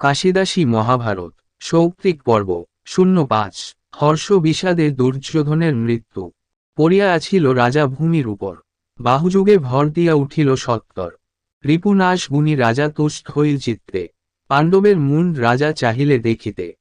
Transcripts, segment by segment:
কাশিদাসী মহাভারত সৌপ্তিক পর্ব, শূন্য পাঁচ হর্ষ বিষাদে দুর্যোধনের মৃত্যু। পড়িয়া আছিল রাজা ভূমির উপর। বাহুযুগে ভর দিয়া উঠিল সত্তর। রিপুনাশ গুণী রাজা তুষ্ট হইল চিত্রে পাণ্ডবের মুন রাজা চাহিলে দেখিতে।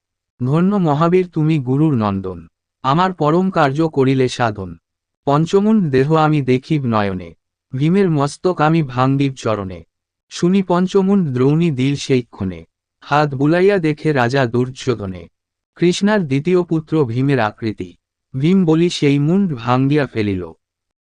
ধন্য মহাবীর, তুমি গুরুর নন্দন। আমার পরম কার্য করিলে সাধন। পঞ্চমুন দেহ আমি দেখিব নয়নে। ভীমের মস্তক আমি ভাঙ্গিব চরণে। শুনি পঞ্চমুন দ্রৌণী দিল সেইক্ষণে হাত বুলাইয়া দেখে রাজা দুর্যোধনে, কৃষ্ণার দ্বিতীয় পুত্র ভীমের আকৃতি। ভীম বলি সেই মুন্ড ভাঙ্গিয়া ফেলিল।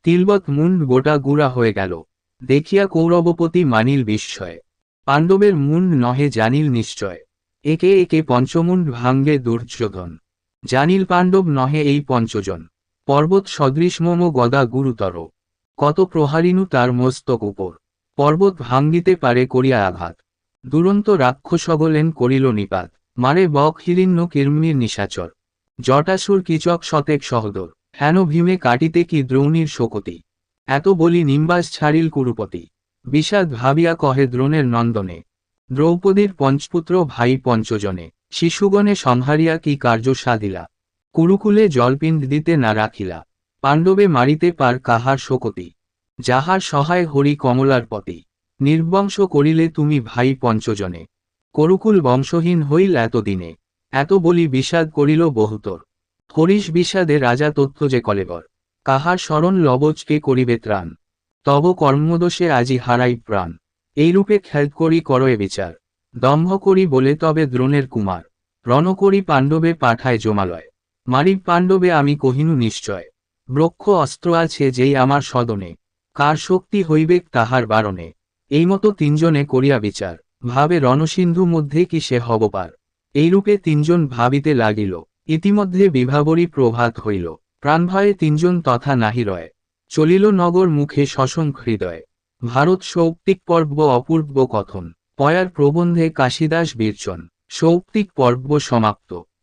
তিলবত মুন্ড গোটা গুড়া হয়ে গেল। দেখিয়া কৌরবপতি মানিল বিস্ময়। পাণ্ডবের মুন্ড নহে জানিল নিশ্চয়। একে একে পঞ্চমুণ্ড ভাঙ্গে দুর্যোধন। জানিল পাণ্ডব নহে এই পঞ্চজন। পর্বত সদৃশ মম গদা গুরুতর। কত প্রহারিনু তার মস্তক উপর। পর্বত ভাঙ্গিতে পারে করিয়া আঘাত। দুরন্ত রাক্ষসগলেন করিল নিপাত। মারে বক হিলিন্ন কির্মির নিশাচর। জটাসুর কিচক শতেক সহদর। হেন ভীমে কাটিতে কি দ্রৌণীর শোকতি? এত বলি নিম্বাস ছাড়িল কুরুপতি। বিষাদ ভাবিয়া কহে দ্রোণের নন্দনে, দ্রৌপদীর পঞ্চপুত্র ভাই পঞ্চজনে, শিশুগণে সংহারিয়া কি কার্য সাধিলা? কুরুকুলে জলপিণ্ড দিতে না রাখিলা? পাণ্ডবে মারিতে পার কাহার শোকতি? যাহার সহায় হরি কমলার পতি? নির্বংশ করিলে তুমি ভাই পঞ্চজনে। করুকুল বংশহীন হইল এতদিনে। এত বলি বিষাদ করিল বহুতর। হরিশ বিষাদে রাজা তথ্য যে কলেবর। কাহার স্মরণ লবজকে করিবে ত্রাণ। তব কর্মদোষে আজি হারাই প্রাণ। এইরূপে খেদ করি করয়ে বিচার। দম্ভ করি বলে তবে দ্রোণের কুমার। রণ করি পাণ্ডবে পাঠায় জমালয়। মারি পাণ্ডবে আমি কহিনু নিশ্চয়। ব্রক্ষ অস্ত্র আছে যেই আমার সদনে। কার শক্তি হইবেক তাহার বারণে। এই মতো তিনজনে করিয়া বিচার, ভাবে রণসিন্ধু মধ্যে কি সে হবপার। এইরূপে তিনজন ভাবিতে লাগিল, ইতিমধ্যে বিভাবরী প্রভাত হইল, প্রাণভয়ে তিনজন তথা নাহি রয়। চলিল নগর মুখে শশঙ্ক হৃদয়। ভারত সৌপ্তিক পর্ব অপূর্ব কথন, পয়ার প্রবন্ধে কাশিদাস বীরচন, সৌপ্তিক পর্ব সমাপ্ত।